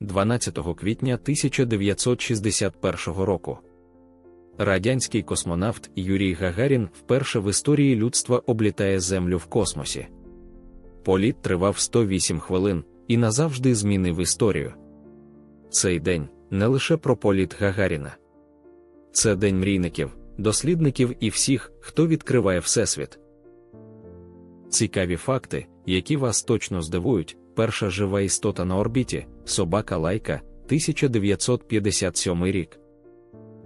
12 квітня 1961 року. Радянський космонавт Юрій Гагарін вперше в історії людства облітає Землю в космосі. Політ тривав 108 хвилин і назавжди змінив історію. Цей день не лише про політ Гагаріна. Це день мрійників, дослідників і всіх, хто відкриває Всесвіт. Цікаві факти, які вас точно здивують, перша жива істота на орбіті, собака Лайка, 1957 рік.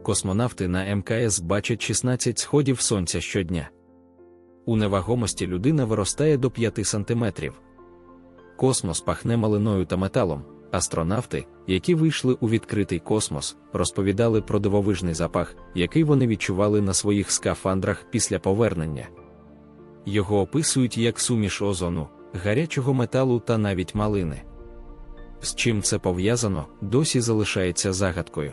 Космонавти на МКС бачать 16 сходів сонця щодня. У невагомості людина виростає до 5 сантиметрів. Космос пахне малиною та металом. Астронавти, які вийшли у відкритий космос, розповідали про дивовижний запах, який вони відчували на своїх скафандрах після повернення. Його описують як суміш озону, гарячого металу та навіть малини. З чим це пов'язано, досі залишається загадкою.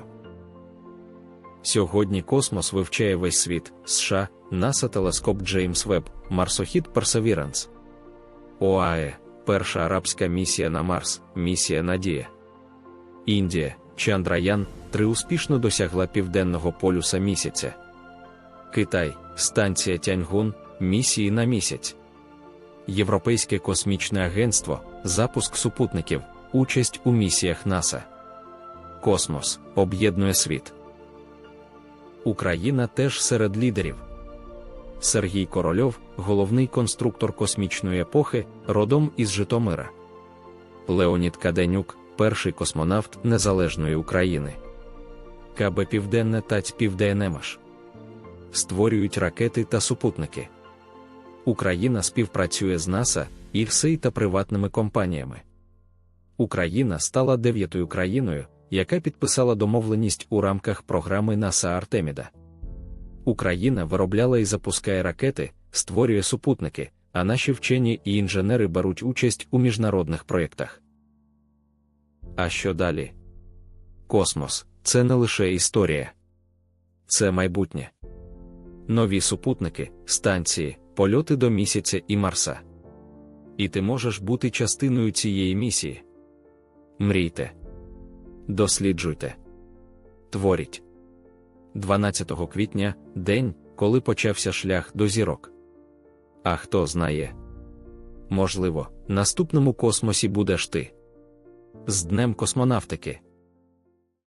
Сьогодні космос вивчає весь світ США, НАСА телескоп Джеймс Веб, Марсохід Perseverance. ОАЕ перша арабська місія на Марс, місія Надія. Індія, Чандраян 3 успішно досягла південного полюса місяця. Китай, станція Тяньгун, місії на місяць. Європейське космічне агентство, запуск супутників, участь у місіях НАСА. Космос об'єднує світ. Україна теж серед лідерів. Сергій Корольов, головний конструктор космічної епохи, родом із Житомира. Леонід Каденюк, перший космонавт Незалежної України. КБ Південне та Південемаш. Створюють ракети та супутники. Україна співпрацює з НАСА, ІРСИ та приватними компаніями. Україна стала дев'ятою країною, яка підписала домовленість у рамках програми НАСА Артеміда. Україна виробляла і запускає ракети, створює супутники, а наші вчені і інженери беруть участь у міжнародних проєктах. А що далі? Космос це не лише історія, це майбутнє. Нові супутники, станції, польоти до місяця і Марса. І ти можеш бути частиною цієї місії. Мрійте, досліджуйте, творіть. 12 квітня день, коли почався шлях до зірок. А хто знає? Можливо, наступному космосі будеш ти. З Днем космонавтики.